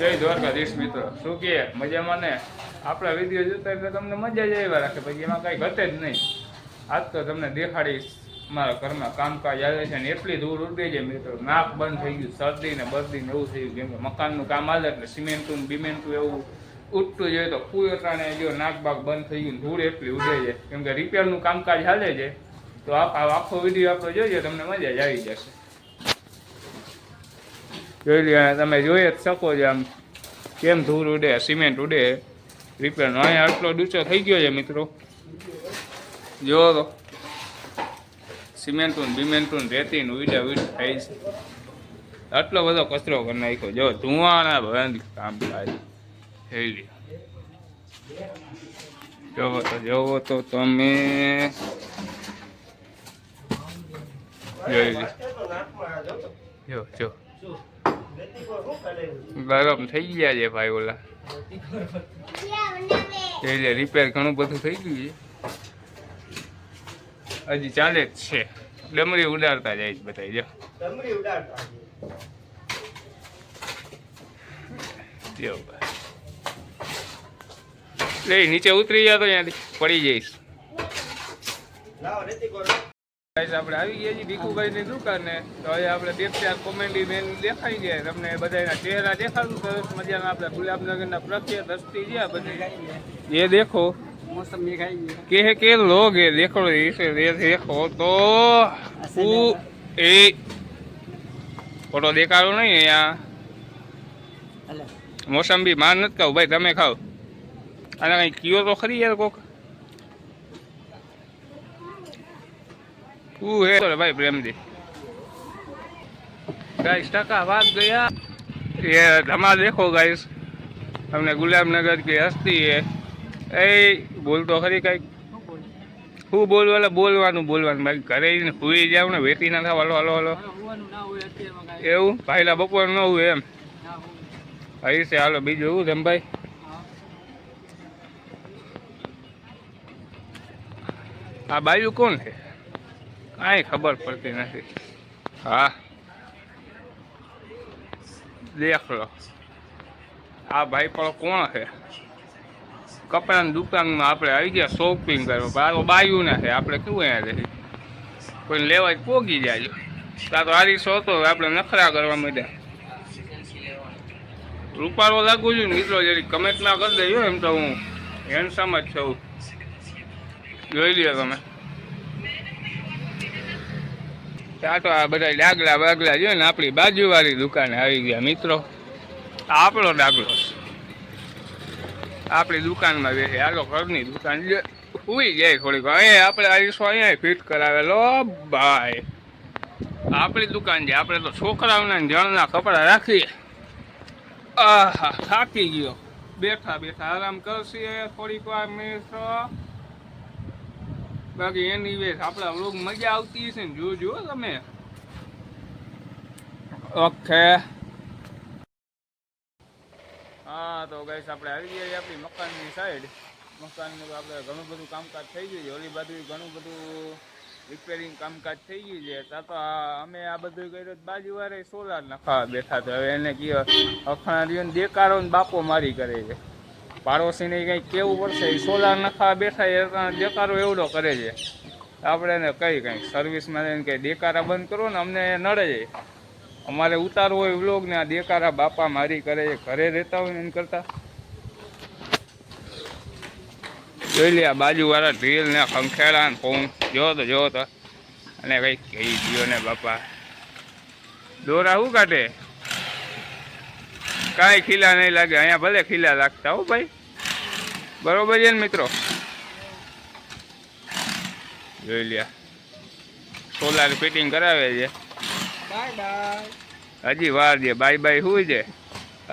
જય દ્વારકાધીશ મિત્રો. શું કે મજામાં ને? આપણા વીડિયો જોતા એટલે તમને મજા જ આવ્યા રાખે, પછી એમાં કાંઈ ઘટે જ નહીં. આજ તો તમને દેખાડીશ મારા ઘરમાં કામકાજ આવે છે ને એટલી દૂર ઉડી જાય મિત્રો. નાક બંધ થઈ ગયું, શરદી ને બરદી ને એવું થઈ ગયું. કેમ કે મકાનનું કામ હાલે એટલે સિમેન્ટનું, બિમેન્ટનું એવું ઉઠતું જાય તો કુયટાણે જો નાક બાક બંધ થઈ ગયું ધૂળ એટલી ઉડે છે. કેમ કે રિપેરનું કામકાજ હાલે છે. તો આપ આખો વીડિયો આપણો જોઈએ તમને મજા જ આવી જશે. જોઈ લ્યો તમે જોઈ જ શકો છો આમ કેમ ધૂળ ઉડે, સિમેન્ટ ઉડે. રિપેરનો અહીંયા આટલો ડૂચો થઈ ગયો છે મિત્રો. જુઓ તો. સિમેન્ટું બિમેન્ટું રેતીનું ઉડ્યા ઉડ થાય છે. આટલો બધો કચરો કરી નાખ્યો. જો ધુવાના બંધ કામ થાય. લ્યો. જોવો તો જોવો તો તમે. જોઈ લો જો જો ગરમ થઈ ગયા છે ભાઈ ઓલા. એટલે રિપેર ઘણું બધું થઈ ગયું છે. હજી ચાલે જ છે. ડમરી ઉડાડતા જાય છે બધા જો. ડમરી ઉડાડતા જો લે નીચે ઉતરી જા તો ત્યાંથી પડી જઈશ. ગાઈસ આપણે આવી ગયા છીએ ભીખુભાઈની દુકાને. તો હવે આપણે બે ચાર કોમેડી મેન દેખાઈ ગયા તમને બધાના ચહેરા દેખાડું સરસ મજાના. આપણા ગુલાબનગરના પ્રખ્યાત હસ્તી છે બધી. એ દેખો. કે કે લોગ એ દેખો એ દેખો તો ઉ એ. ફોટો દેખાડો નહીં અહીંયા. મોસંબી માન નથી ખાવ. ભાઈ તમે ખાવ અને કઈ કયો તો ખરી યાર કોક? ઉ હે? ભાઈ પ્રેમજી ગાઈસ ટકા વાત ગયા. એ તમારે દેખો ગાઈસ તમને ગુલામનગર કે હસ્તી એ એ બોલતો ખરી કંઈક? શું બોલવાનું બોલવાનું બોલવાનું. બાકી ઘરે સુઈ જાવ ને વેટી ના થાવ. Hello hello hello. એવું? ભાઈલા બપોર ન હોય એમ? હરી છે હાલો બીજું એવું છે એમ ભાઈ? આ બાયુ કોણ છે? કાંઈ ખબર પડતી નથી. હા. દેખ લો. આ ભાઈ પણ કોણ છે? કપડાની દુકાનમાં આપણે આવી ગયા શોપિંગ કરવા. તો બાયું ના છે. આપણે કેવું અહીંયા રહી? કોઈ લેવા જ પોગી જાય. ત્યાં તો હારી સો તો આપણે નખરા કરવા માંડ્યા. રૂપાળો લાગુ છું મિત્રો, જરી કમેન્ટ ના કરી દેજો એમ તો હું હેન્ડસમ જ છું. જોઈ લ્યો તમે. તો આ બધા ડાગલા બાગલા જો ને, આપણી બાજુવાળી દુકાને આવી ગયા મિત્રો. આ આપણો ડાગલો આપણી દુકાનમાં બેસે હાલો, ઘરની દુકાન જે ઉઈ જાય થોડીક અહીંયા આપણે આવીશું અહીંયા ફિટ કરાવેલો. ભાઈ આપણી દુકાન છે. આપણે તો છોકરાઓના જણના કપડા રાખીએ. આહા, થાકી ગયો. બેઠા બેઠા આરામ કરશે થોડીક વાર, મિત્રો. બાકી એની વેસ આપણા લોક મજા આવતી હશે ને હો તમે. ઓકે. હા, તો ગાઈસ આપણે આવી ગયા આપણી મકાનની સાઈડ મકાનનું આપણે ઘણું બધું કામકાજ થઈ ગયું છે. ઓલી બાજુ ઘણું બધું રિપેરિંગ કામકાજ થઈ ગયું છે. તો આ, અમે આ બધું કર્યું તો બાજુ વાળે સોલાર નખાવા બેઠા તો હવે એને કહેવાય અખાણા દેકારો ને બાપો મારી કરે છે. પાડોશીને કંઈક કેવું પડશે? એ સોલાર નખા બેઠા એ દેકારો એવડો કરે છે. આપણે એને કઈ કંઈક સર્વિસમાં એને કંઈ દેકારા બંધ કરો ને અમને નડે છે. અમારે ઉતારવો હોય વ્લોગ ને આ દેકારા બાપા મારી કરે છે. ઘરે રહેતા હોય ને એમ કરતા. જોઈ લે આ બાજુવાળા ઢીલ ને ખંખેડા ને ફોન જો તો જો તો. અને કંઈક કહી ગયો ને બાપા. દોરા શું કાઢે? કાંઈ ખીલા નહીં લાગે. અહીંયા ભલે ખીલા લાગતા હો ભાઈ. બરોબર છે ને મિત્રો? જોઈ લ્યા. સોલાર ફિટિંગ કરાવે છે. Bye bye. હજી વાર છે. બાય બાય શું છે.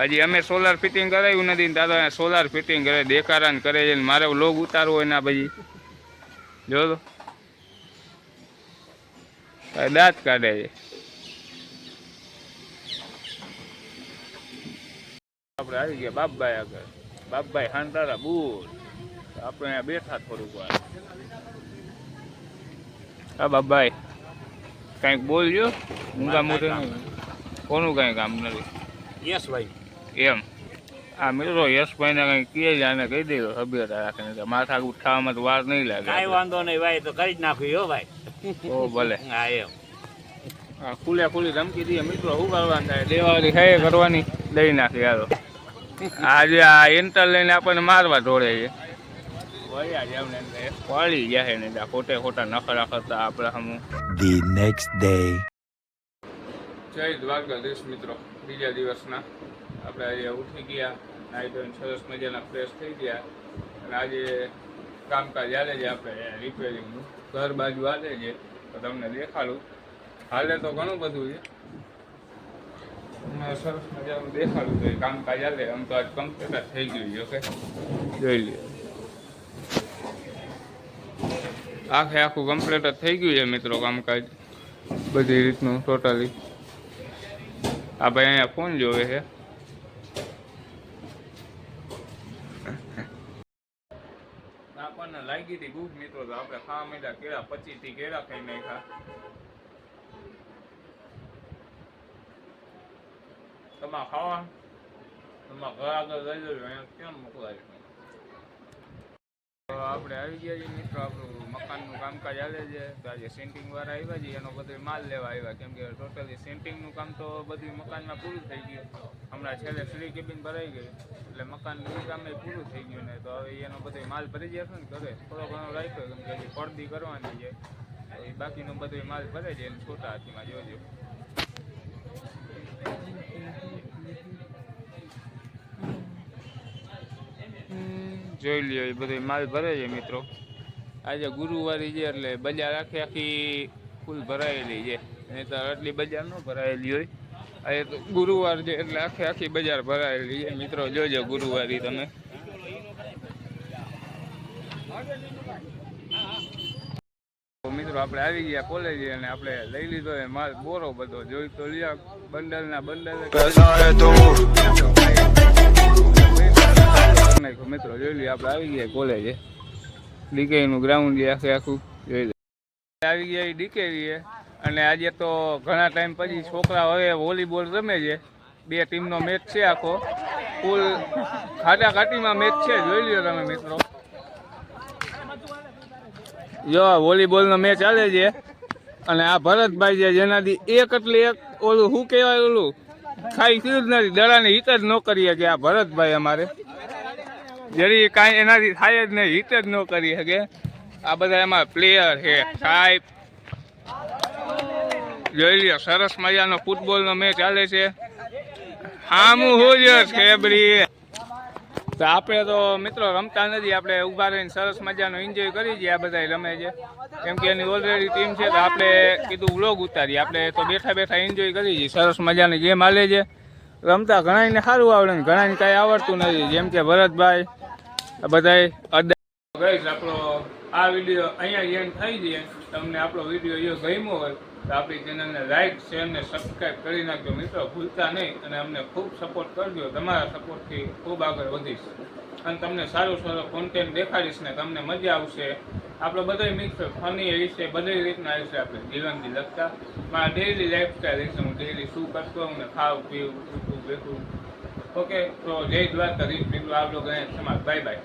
હજી અમે સોલાર ફિટિંગ કરાવ્યું નથી તારો સોલાર ફિટિંગ કરે દેકારાને કરે છે ને મારે લોગ ઉતારવો હોય ના પછી જો દાંત કાઢે છે. આપણે આવી ગયા બાપભાઈ આગળ. બાપભાઈ હાંડારા બુર આપણે અહીંયા બેઠા થોડુંક વાર. હા બાપભાઈ. કંઈક બોલજો. ઊંઘા મોઢે કોનું કંઈ કામ નથી? યસ ભાઈ એમ. આ મિત્રો યશભાઈને કંઈક કહે છે આને કહી દે સભ્યતા રાખીને તો. માથા ઉઠાવવામાં તો વાર નહીં લાગે કાંઈ વાંધો નહીં ભાઈ તો કરી જ નાખ્યું હો ભાઈ. ઓ ભલે. હા એમ. હા ખુલ્લે ખુલ્લી ધમકી દઈએ. મિત્રો શું કરવાનું થાય? દેવાળી ખાય કરવાની દઈ નાખી યારો આજે આ એન્ટર લઈને આપણને મારવા દોડે છે. વળી જાય ને ખોટે ખોટા નખરા કરતા આપણે હમું. ધી નેક્સ્ટ ડે જય દ્વારકાધીશ મિત્રો. બીજા દિવસના. આપણે આજે ઉઠી ગયા. નાઈ ધોઈને સરસ મજાના ફ્રેશ થઈ ગયા. અને આજે કામકાજ હાલે છે આપણે રિપેરિંગનું ઘર બાજુ હાલે છે. તો તમને દેખાડું. હાલે તો ઘણું બધું છે. સરસ મજાનું દેખાડું તો એ કામકાજ હાલે આમ તો આજ કમ્પ્લીટ જ થઈ ગયું છે ઓકે જોઈ લ્યો આખે આખું કમ્પ્લીટ જ થઈ ગયું છે મિત્રો કામકાજ બધી રીતનું ટોટલી આ ભાઈ અહીંયા ફોન જોવે છે આપણને લાગી હતી ભૂખ મિત્રો તો આપણે ખાવા માંડ્યા કેળા પચીસથી કેળા ખાઈ નાખ્યા તમારે ખાવા તમારા આપણે આવી ગયા છીએ મિત્રો, આપણું મકાનનું કામકાજ ચાલે છે. તો આજે સેન્ટિંગ વાળા આવ્યા છે, એનો બધો માલ લેવા આવ્યા. કેમ કે ટોટલી સેન્ટિંગનું કામ તો બધું મકાનમાં પૂરું થઈ ગયું. હમણાં છેલ્લે ફ્રી કેબિન ભરાઈ ગઈ એટલે મકાનનું કામ પૂરું થઈ ગયું ને, તો હવે એનો બધો માલ ભરી જશે ને ઘરે. થોડો ઘણો રાખ્યો, કેમ કે પડદી કરવાની છે. એ બાકીનો બધો માલ ભરે છે છોટા હાથીમાં જોજો. જોઈ લ્યો, એ બધો માલ ભરે છે મિત્રો. આજે ગુરુવારી છે એટલે બજાર આખી આખી ફૂલ ભરાયેલી છે. નહીં તો આટલી બજાર ન ભરાયેલી હોય. આજે તો ગુરુવાર છે એટલે આખી આખી બજાર ભરાયેલી છે. મિત્રો, જોજો ગુરુવારી તમે. મિત્રો, આપણે આવી ગયા કોલેજ અને આપણે લઈ લીધો એ માલ, બોરો બધો. જોઈ તો લ્યા બંડલ ના બંડલ. મિત્રો, જોઈ લઈએ આપણે આવી ગયા કોલેજે ડીકે નું ગ્રાઉન્ડ છે આખે આખું. જોઈ લે. આવી ગયા ડીકેરી અને આજે તો ઘણા ટાઈમ પછી છોકરા હવે વોલીબોલ રમે છે. બે ટીમનો મેચ છે આખો. ફૂલ ખાટા ખાટીમાં મેચ છે. જોઈ લ્યો તમે મિત્રો. જો, વોલીબોલનો મેચ ચાલે છે. અને આ ભરતભાઈ છે, જેનાથી એક એટલે એક ઓલું શું કહેવાય ઓલું? ખાઈ થયું જ નથી, દડાને હિત જ ન કરીએ કે આ ભરતભાઈ અમારે. જરી કાંઈ એનાથી થાય જ નહીં, હિત જ ન કરી શકે. આ બધા એમાં પ્લેયર છે, સાહેબ. જોઈ લ્યો, સરસ મજાનો ફૂટબોલનો મેચ ચાલે છે. હામું હું જ ખેબરી તો આપણે તો મિત્રો રમતા નથી, આપણે ઊભા રહીને સરસ મજાનો એન્જોય કરી છીએ આ બધા રમે છે. કેમ કે એની ઓલરેડી ટીમ છે, તો આપણે કીધું વ્લોગ ઉતારીએ. આપણે તો બેઠા બેઠા એન્જોય કરી છીએ, સરસ મજાની ગેમ હાલે છે. રમતા ઘણાને સારું આવડે ને ઘણાને કાંઈ આવડતું નથી. જેમ કે ભરતભાઈ બધાય અદા આપણો આ વીડિયો અહીંયા એન્ડ થઈ જાય તમને આપણો વીડિયો ગમ્યો હોય તો આપણી ચેનલને લાઈક શેર ને સબસ્ક્રાઈબ કરી નાખજો મિત્રો. ભૂલતા નહીં અને અમને ખૂબ સપોર્ટ કરજો. તમારા સપોર્ટથી ખૂબ આગળ વધીશ. અને તમને સારું સારું કોન્ટેન્ટ દેખાડીશ ને તમને મજા આવશે. આપણો બધા મિક્સ ફની હશે બધી રીતના હશે આપણે જીવનથી લગતા મારા ડેઈલી લાઈફસ્ટાઈલ હશે હું ડેઈલી શું કરતો હું ખાવ, પીવું ઉઠું બેઠું. ઓકે તો જય દ્વારકાધીશ. મિત્રો, આ લોકો સમાજ બાય બાય